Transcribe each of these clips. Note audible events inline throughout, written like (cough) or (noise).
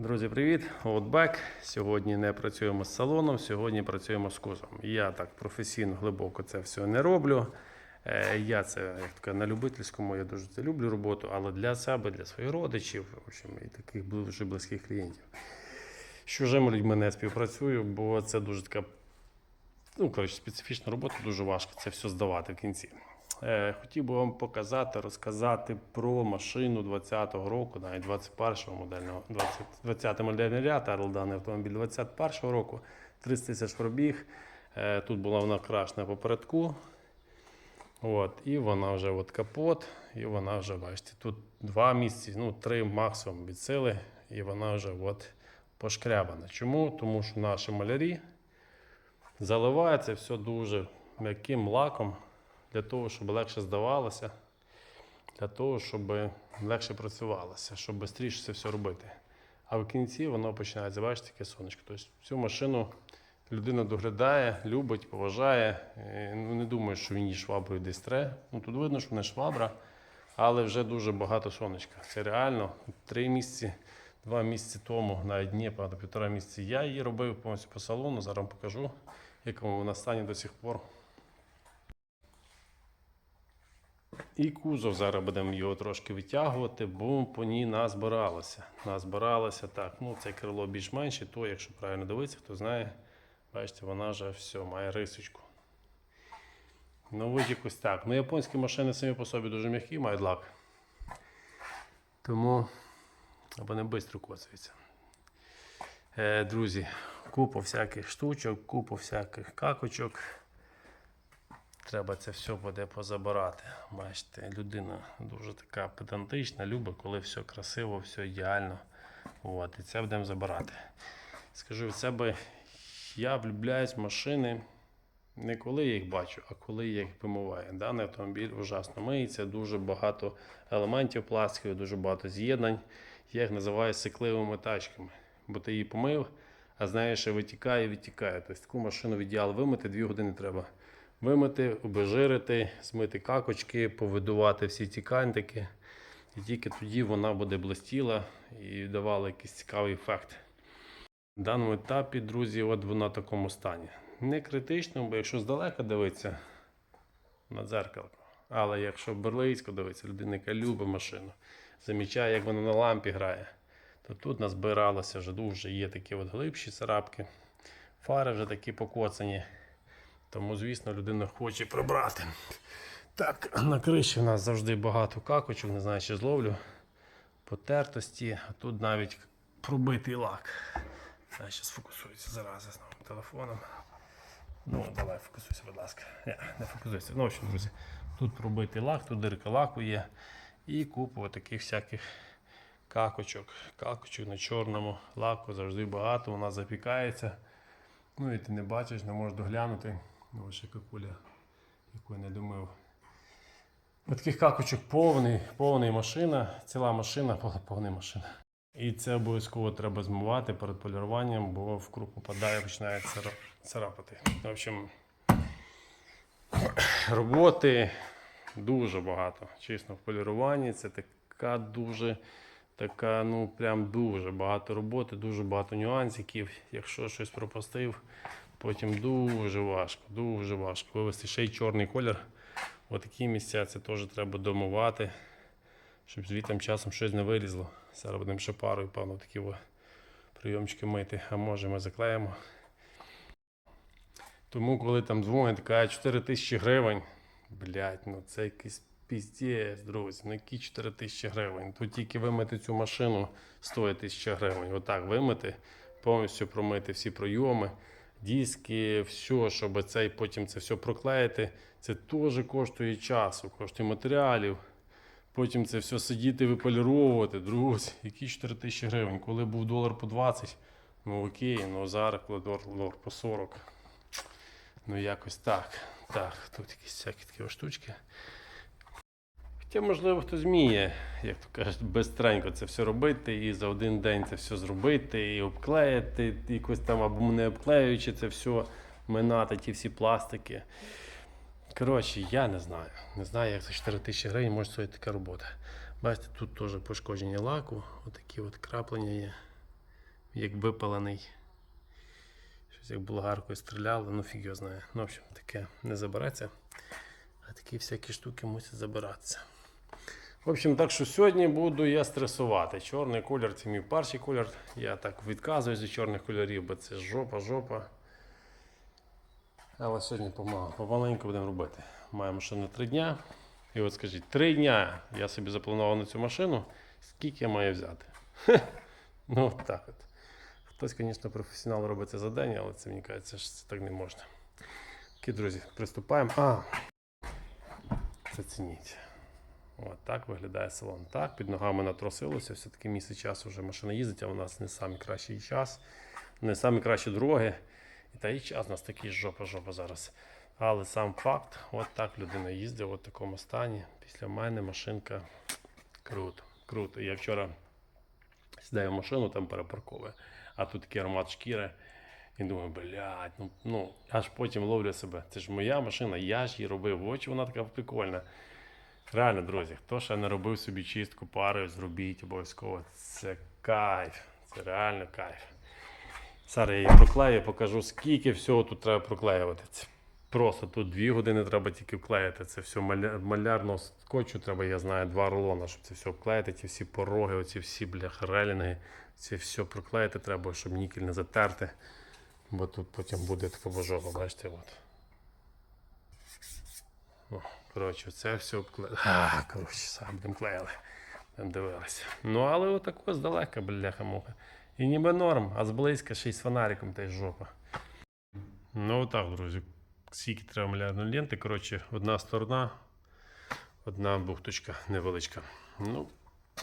Друзі, привіт! Outback. Сьогодні не працюємо з салоном, сьогодні працюємо з кузовом. Я так професійно глибоко це все не роблю. Е, Я це як така на любительському, я дуже це люблю роботу, але для себе, для своїх родичів, в общем, і таких дуже близьких клієнтів. З чужими людьми не співпрацюю, бо це дуже така ну, коротше, специфічна робота, дуже важко це все здавати в кінці. Е, хотів би вам показати, розказати про машину 20-го року, навіть 21-го модельного, 20, 20 модельний ряд, але даний автомобіль 21-го року, 30 тисяч пробіг. Е, тут була вона крашена попередку. От, і вона вже от капот, і вона вже, бачите, тут два місяці, ну три максимум від сили, і вона вже от пошкрябана. Чому? Тому що наші малярі заливають це все дуже м'яким лаком для того, щоб легше здавалося, для того, щоб легше працювалося, щоб швидше це все робити. А в кінці воно починається, бачите, таке сонечко. Тобто цю машину людина доглядає, любить, поважає. Е, Ну, не думаю, що він її шваброю десь тре. Ну, тут видно, що не швабра, але вже дуже багато сонечка. Це реально три місяці, два місяці тому, навіть ні, правда, півтора місяці я її робив повністю по салону. Зараз вам покажу, якому вона стані до сих пор. І кузов зараз будемо його трошки витягувати, бо по ній назбиралося. Назбиралося так. Ну, це крило більш-менше, то, якщо правильно дивитися, хто знає, бачите, вона вже все, має рисочку. Ну, ось якось так. Ну, японські машини самі по собі дуже м'які, мають лак. Тому вони швидко коцаються. Е, друзі, купа всяких штучок, купа всяких какочок. Треба це все буде позабирати. Бачите, людина дуже така педантична, любить, коли все красиво, все ідеально. От, і це будемо забирати. Скажу від себе, я влюбляюсь в машини не коли я їх бачу, а коли я їх вимиваю. Даний автомобіль ужасно миється, дуже багато елементів пластикових, дуже багато з'єднань. Я їх називаю сикливими тачками. Бо ти її помив, а знаєш, що витікає і відтікає. Тобто таку машину в ідеал вимити 2 години треба вимити, обезжирити, змити какочки, повидувати всі ці кантики. І тільки тоді вона буде блистіла і давала якийсь цікавий ефект. На даному етапі, друзі, от вона в такому стані. Не критично, бо якщо здалека дивитися на дзеркало. Але якщо берлицько дивитися, людина, яка любить машину, замічає, як вона на лампі грає, то тут назбиралося вже дуже є такі от глибші царапки. Фари вже такі покоцані. Тому, звісно, людина хоче прибрати. Так, на криші у нас завжди багато какочок, не знаю, чи зловлю. Потертості, а тут навіть пробитий лак. Зараз фокусується зараз з новим телефоном. Ну, давай, фокусуйся, будь ласка. Ні, не фокусуйся. Ну, в друзі, тут пробитий лак, тут дирка лаку є. І купа таких всяких какочок. Какочок на чорному лаку завжди багато, вона запікається. Ну і ти не бачиш, не можеш доглянути. Ну, ось яка куля, яку я не думав. Таких какочок повний, повний машина, ціла машина, (laughs) пов- повна машина. І це обов'язково треба змивати перед поліруванням, бо в круг попадає, починає царапати. В общем, (clears throat) роботи дуже багато. Чесно, в поліруванні це така дуже, така, ну прям дуже багато роботи, дуже багато нюансиків. Якщо щось пропустив, потім дуже важко, дуже важко. Вивести ще й чорний колір. Отакі місця це теж треба домивати, щоб звідти часом щось не вилізло. Зараз будемо ще парою, певно, такі прийомчики мити, а може ми заклеїмо. Тому, коли там дзвонять, кажуть 4 тисячі гривень, блядь, ну це якийсь піздець, друзі, ну які 4 тисячі гривень. Тут тільки вимити цю машину стоїть тисяча гривень. Отак вимити, повністю промити всі пройоми, диски, все, щоб цей потім це все проклеїти. Це теж коштує часу, коштує матеріалів. Потім це все сидіти, виполіровувати, друзі, які 4 тисячі гривень. Коли був долар по 20, ну окей, ну зараз коли долар по 40. Ну якось так. Так, тут якісь всякі такі штучки. Хоча, можливо, хтось вміє, як то кажуть, безстренько це все робити, і за один день це все зробити, і обклеїти, якось там або не обклеюючи це все, минати ті всі пластики. Коротше, я не знаю. Не знаю, як за 4 тисячі гривень може стоїти така робота. Бачите, тут теж пошкодження лаку, отакі от краплення є. як випалений. Щось як болгаркою стріляли, ну фіг його знає. Ну, в общем, таке не забереться. А такі всякі штуки мусять забиратися. В общем, так що сьогодні буду я стресувати. Чорний колір це мій перший колір. Я так відказуюсь від чорних кольорів, бо це жопа, жопа. Але сьогодні. Помаленьку будемо робити. Ще на три дня. І от скажіть, три дня я собі запланував на цю машину. Скільки я маю взяти? (laughs) Ну, от так от. Хтось, звісно, професіонал робить це за день, але це мені кажеться, що це так не можна. Окей, друзі, приступаємо. А, зацініть. От так виглядає салон. Так, під ногами натросилося, все-таки місяць часу вже машина їздить, а у нас не самий кращий час, не самі кращі дороги. І та і час у нас такий жопа-жопа зараз. Але сам факт, от так людина їздить, в такому стані. Після мене машинка круто. Круто. Я вчора сідаю в машину, там перепарковую, а тут такий аромат шкіри. І думаю, блядь, ну, ну аж потім ловлю себе. Це ж моя машина, я ж її робив. В очі вона така прикольна. Реально, друзі, хто ще не робив собі чистку парою, зробіть обов'язково. Це кайф. Це реально кайф. Зараз я її проклею, покажу, скільки всього тут треба проклеювати. Це просто тут дві години треба тільки вклеїти. Це все маля- малярного скотчу треба, я знаю, два рулона, щоб це все вклеїти, ці всі пороги, оці всі бляха релінги, це все проклеїти треба, щоб нікель не затерти. Бо тут потім буде така божова, бачите, от. О, коротше, це все вклеїли. (laughs) А, коротше, сам будемо клеїли. Будемо дивилися. Ну, але отако здалека, бляха муха. І ніби норм, а зблизька ще й з фонариком та й жопа. Ну отак, друзі. Скільки треба малярної ленти. Коротше, одна сторона, одна бухточка невеличка. Ну,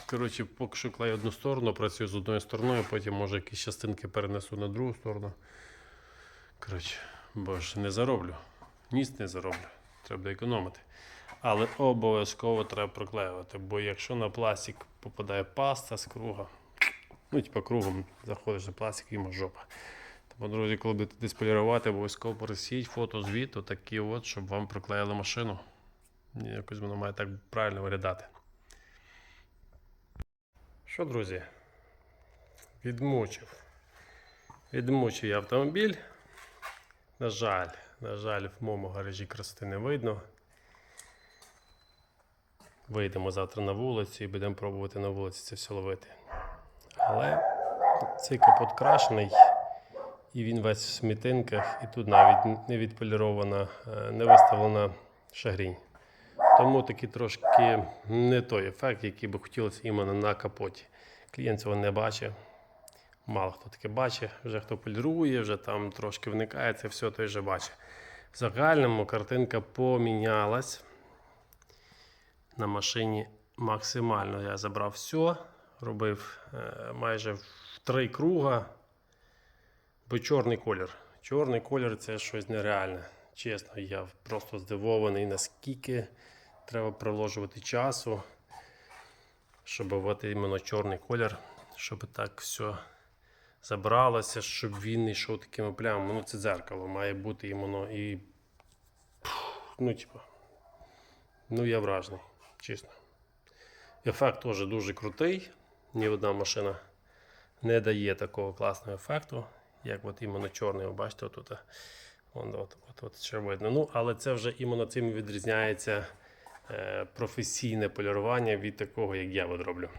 коротше, поки що клею одну сторону, працюю з одною стороною, потім може якісь частинки перенесу на другу сторону. Коротше, бо ж не зароблю. Ніс не зароблю. Треба економити. Але обов'язково треба проклеювати, бо якщо на пластик попадає паста з круга, ну, типа кругом заходиш на пластик і жопа. Тому, друзі, коли будете десь полірувати, обов'язково просіть фото звіту, такі от, щоб вам проклеїли машину. Якось воно має так правильно виглядати. Що, друзі? Відмучив. Відмучив я автомобіль. На жаль, на жаль, в моєму гаражі красоти не видно. Вийдемо завтра на вулицю і будемо пробувати на вулиці це все ловити. Але цей капот крашений, і він весь в смітинках, і тут навіть не відполірована, е, не виставлена шагрінь. Тому такий трошки не той ефект, який би хотілося іменно на капоті. Клієнт цього не бачив. Мало хто таке бачить, вже хто полірує, вже там трошки вникає, це все той вже бачить. В загальному картинка помінялась. На машині максимально я забрав все, робив е, майже в три круга, бо чорний колір. Чорний колір це щось нереальне. Чесно, я просто здивований, наскільки треба приложувати часу, щоб іменно чорний колір, щоб так все забралося, щоб він йшов такими плямами. Ну, це дзеркало має бути іменно і. Ну, типа. Ну, я вражений, чесно. Ефект теж дуже крутий. Ні одна машина не дає такого класного ефекту, як от іменно чорний, ви бачите, отут. Вон, от, от, от ще видно. Ну, але це вже іменно цим відрізняється е, професійне полірування від такого, як я от.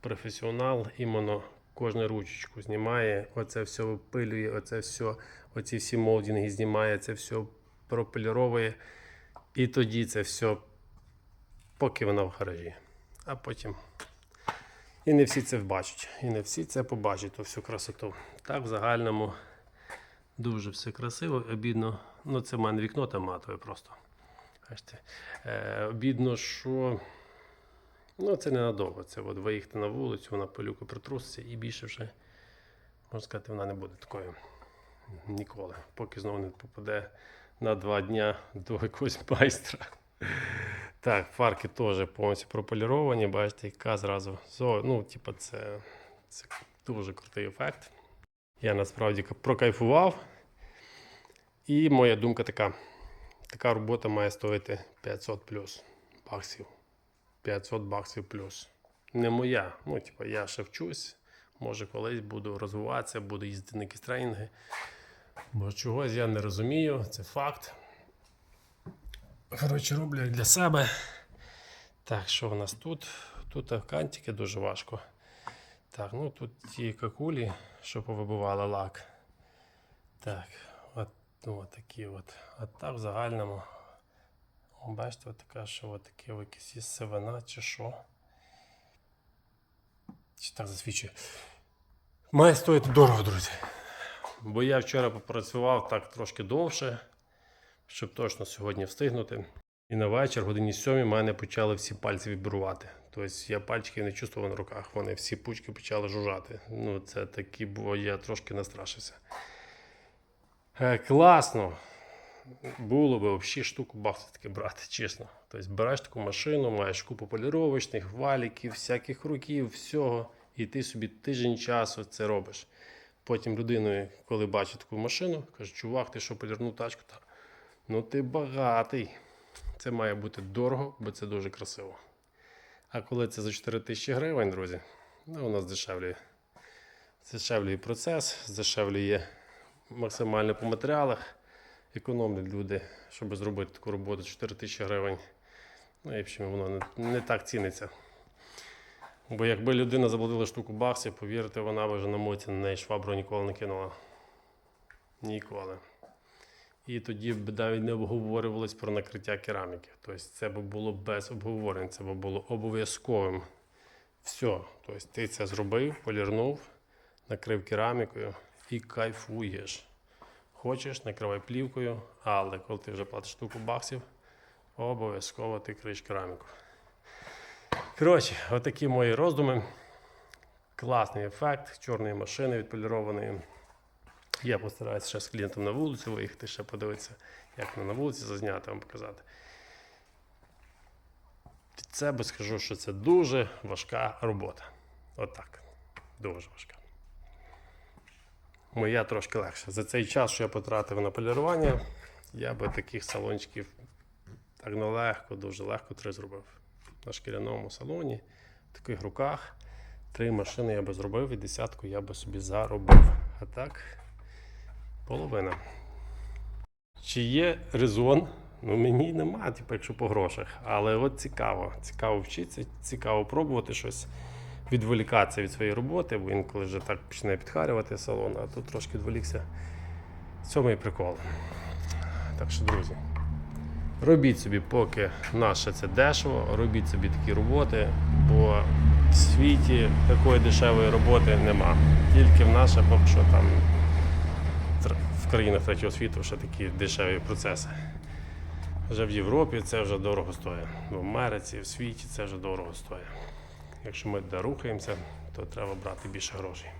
Професіонал іменно кожну ручечку знімає, оце все випилює, оце все, оці всі молдинги знімає, це все прополіровує. І тоді це все, поки вона в гаражі. А потім. І не всі це бачать. І не всі це побачать, ту всю красоту. Так, в загальному дуже все красиво, обідно. Ну, це в мене вікно там матове просто. Бачите. Е, обідно, що ну, це ненадовго. Це от виїхати на вулицю, вона пилюка притруситься і більше вже, можна сказати, вона не буде такою ніколи. Поки знову не попаде на два дня до якогось майстра. Так, фарки теж повністю прополіровані, бачите, яка зразу. Ну, типу, це, це дуже крутий ефект. Я насправді прокайфував. І моя думка така: така робота має стоїти 500 плюс баксів. 500 баксів плюс. Не моя. Ну, типу, я ще вчусь. Може, колись буду розвиватися, буду їздити на якісь тренінги. Бо чогось я не розумію, це факт. Коротше, роблю для себе. Так, що в нас тут? Тут кантики дуже важко. Так, ну тут ті какулі, що повибивали лак. Так, от, от такі от. А так в загальному. Бачите, така, що от такі о, якісь сивина чи що. Чи так засвідчує. Має стоїти дорого, друзі. Бо я вчора попрацював так трошки довше, щоб точно сьогодні встигнути. І на вечір, годині сьомій, в мене почали всі пальці вібрувати. Тобто я пальчики не чувствував на руках, вони всі пучки почали жужжати. Ну, це такі, бо я трошки настрашився. Е, класно. Було би взагалі штуку бахти таки брати, чесно. Тобто береш таку машину, маєш купу поліровочних, валіків, всяких руків, всього, і ти собі тиждень часу це робиш. Потім людиною, коли бачить таку машину, каже, чувак, ти що полірнув тачку? Та, ну ти багатий. Це має бути дорого, бо це дуже красиво. А коли це за 4 тисячі гривень, друзі, ну, у нас дешевлює. Дешевлює процес, здешевлює максимально по матеріалах, економлять люди, щоб зробити таку роботу 4 тисячі гривень. Ну і в общем, воно не, не так ціниться. Бо якби людина заплатила штуку баксів, повірте, вона б вже на моці на неї швабру ніколи не кинула. Ніколи. І тоді б навіть не обговорювалось про накриття кераміки. Тобто це б було без обговорень, це б було обов'язковим. Все. Тобто ти це зробив, полірнув, накрив керамікою і кайфуєш. Хочеш, накривай плівкою, але коли ти вже платиш штуку баксів, обов'язково ти криєш кераміку. Коротше, отакі мої роздуми. Класний ефект чорної машини відполірованої. Я постараюся ще з клієнтом на вулицю виїхати, ще подивитися, як на вулиці зазняти, вам показати. Від себе скажу, що це дуже важка робота. Отак. Дуже важка. Моя трошки легше. За цей час, що я потратив на полірування, я би таких салончиків так нелегко, дуже легко три зробив. На шкіряному салоні, в таких руках. Три машини я би зробив і десятку я би собі заробив. А так, половина. Чи є резон? Ну, мені немає, типу, якщо по грошах. Але от цікаво. Цікаво вчитися, цікаво пробувати щось, відволікатися від своєї роботи, бо інколи вже так починає підхарювати салон, а тут трошки відволікся. В цьому і прикол. Так що, друзі, робіть собі, поки наше це дешево, робіть собі такі роботи, бо в світі такої дешевої роботи нема. Тільки в наше поки що там в країнах третього світу ще такі дешеві процеси. Вже в Європі це вже дорого стоїть. В Америці, в світі це вже дорого стоїть. Якщо ми рухаємося, то треба брати більше грошей.